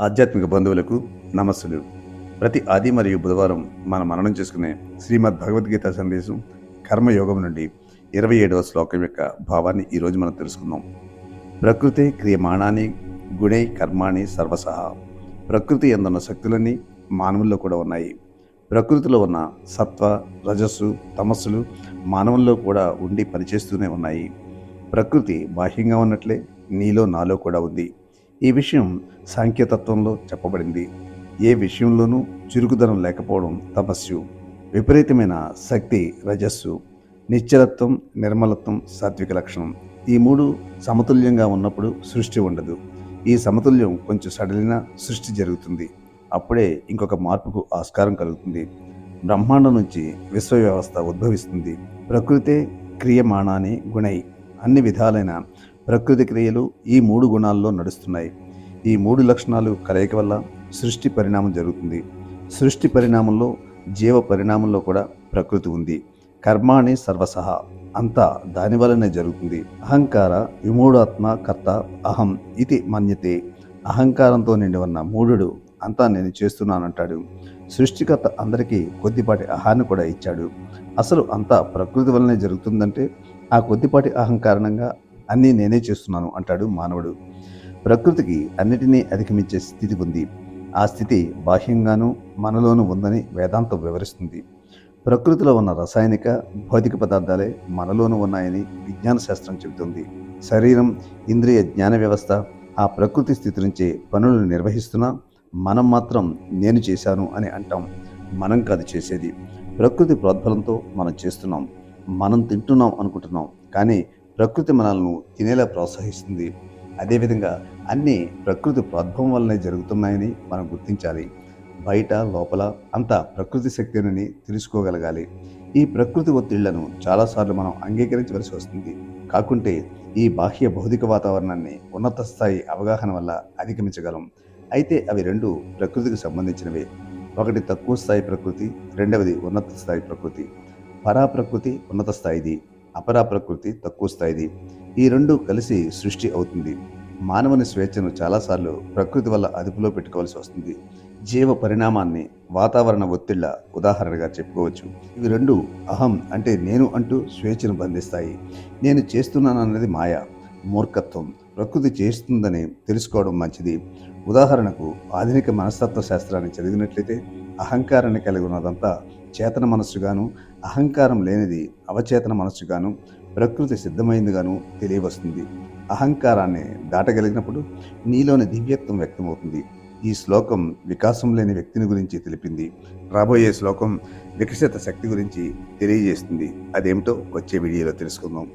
ఆధ్యాత్మిక బంధువులకు నమస్సులు. ప్రతి ఆది మరియు బుధవారం మనం మననం చేసుకునే శ్రీమద్ భగవద్గీత సందేశం కర్మయోగం నుండి ఇరవై ఏడవ శ్లోకం యొక్క భావాన్ని ఈరోజు మనం తెలుసుకుందాం. ప్రకృతి క్రియమాణాన్ని గుణై కర్మాణి సర్వసహ. ప్రకృతి ఎందున్న శక్తులన్నీ మానవుల్లో కూడా ఉన్నాయి. ప్రకృతిలో ఉన్న సత్వ రజస్సు తమస్సులు మానవుల్లో కూడా ఉండి పనిచేస్తూనే ఉన్నాయి. ప్రకృతి బాహ్యంగా ఉన్నట్లే నీలో నాలో కూడా ఉంది. ఈ విషయం సాంఖ్యతత్వంలో చెప్పబడింది. ఏ విషయంలోనూ చురుకుదనం లేకపోవడం తపస్సు విపరీతమైన శక్తి రజస్సు నిశ్చలత్వం నిర్మలత్వం సాత్విక లక్షణం. ఈ మూడు సమతుల్యంగా ఉన్నప్పుడు సృష్టి ఉండదు. ఈ సమతుల్యం కొంచెం సడలిన సృష్టి జరుగుతుంది. అప్పుడే ఇంకొక మార్పుకు ఆస్కారం కలుగుతుంది. బ్రహ్మాండం నుంచి విశ్వ వ్యవస్థ ఉద్భవిస్తుంది. ప్రకృతే క్రియమాణాన్ని గుణై అన్ని విధాలైన ప్రకృతి క్రియలు ఈ మూడు గుణాల్లో నడుస్తున్నాయి. ఈ మూడు లక్షణాలు కలయిక వల్ల సృష్టి పరిణామం జరుగుతుంది. సృష్టి పరిణామంలో జీవ పరిణామంలో కూడా ప్రకృతి ఉంది. కర్మాణి సర్వసహ అంతా దాని వలనే జరుగుతుంది. అహంకార విమూఢాత్మ కర్త అహం ఇది మన్యతే. అహంకారంతో నిండి ఉన్న మూఢుడు అంతా నేను చేస్తున్నానంటాడు. సృష్టికర్త అందరికీ కొద్దిపాటి అహాన్ని కూడా ఇచ్చాడు. అసలు అంతా ప్రకృతి వలనే జరుగుతుందంటే ఆ కొద్దిపాటి అహం కారణంగా అన్నీ నేనే చేస్తున్నాను అంటాడు మానవుడు. ప్రకృతికి అన్నిటినీ అధిగమించే స్థితి ఉంది. ఆ స్థితి బాహ్యంగానూ మనలోనూ ఉందని వేదాంతం వివరిస్తుంది. ప్రకృతిలో ఉన్న రసాయనిక భౌతిక పదార్థాలే మనలోనూ ఉన్నాయని విజ్ఞాన శాస్త్రం చెబుతుంది. శరీరం ఇంద్రియ జ్ఞాన వ్యవస్థ ఆ ప్రకృతి స్థితి నుంచే పనులను నిర్వహిస్తున్నా మనం మాత్రం నేను చేశాను అని అంటాం. మనం కాదు చేసేది. ప్రకృతి ప్రోద్బలంతో మనం చేస్తున్నాం. మనం తింటున్నాం అనుకుంటున్నాం. కానీ ప్రకృతి మనల్ని తినేలా ప్రోత్సహిస్తుంది. అదేవిధంగా అన్నీ ప్రకృతి ప్రోద్భవం వల్లనే జరుగుతున్నాయని మనం గుర్తించాలి. బయట లోపల అంతా ప్రకృతి శక్తిని తెలుసుకోగలగాలి. ఈ ప్రకృతి ఒత్తిళ్ళను చాలాసార్లు మనం అంగీకరించవలసి వస్తుంది. కాకుంటే ఈ బాహ్య భౌతిక వాతావరణాన్ని ఉన్నత స్థాయి అవగాహన వల్ల అధిగమించగలం. అయితే అవి రెండు ప్రకృతికి సంబంధించినవే. ఒకటి తక్కువ స్థాయి ప్రకృతి రెండవది ఉన్నత స్థాయి ప్రకృతి. పరా ప్రకృతి ఉన్నత స్థాయిది. అపరా ప్రకృతి తక్కువ స్థాయిది. ఈ రెండు కలిసి సృష్టి అవుతుంది. మానవుని స్వేచ్ఛను చాలాసార్లు ప్రకృతి వల్ల అదుపులో పెట్టుకోవాల్సి వస్తుంది. జీవ పరిణామాన్ని వాతావరణ ఒత్తిళ్ళ ఉదాహరణగా చెప్పుకోవచ్చు. ఇవి రెండు అహం అంటే నేను అంటూ స్వేచ్ఛను బంధిస్తాయి. నేను చేస్తున్నాను అన్నది మాయ మూర్ఖత్వం. ప్రకృతి చేస్తుందని తెలుసుకోవడం మంచిది. ఉదాహరణకు ఆధునిక మనస్తత్వ శాస్త్రాన్ని చదివినట్లయితే అహంకారాన్ని కలిగి ఉన్నదంతా చేతన మనస్సుగాను అహంకారం లేనిది అవచేతన మనస్సుగాను ప్రకృతి సిద్ధమైందిగాను తెలియవస్తుంది. అహంకారాన్ని దాటగలిగినప్పుడు నీలోని దివ్యత్వం వ్యక్తమవుతుంది. ఈ శ్లోకం వికాసం లేని వ్యక్తిని గురించి తెలిపింది. రాబోయే శ్లోకం వికసిత శక్తి గురించి తెలియజేస్తుంది. అదేమిటో వచ్చే వీడియోలో తెలుసుకుందాం.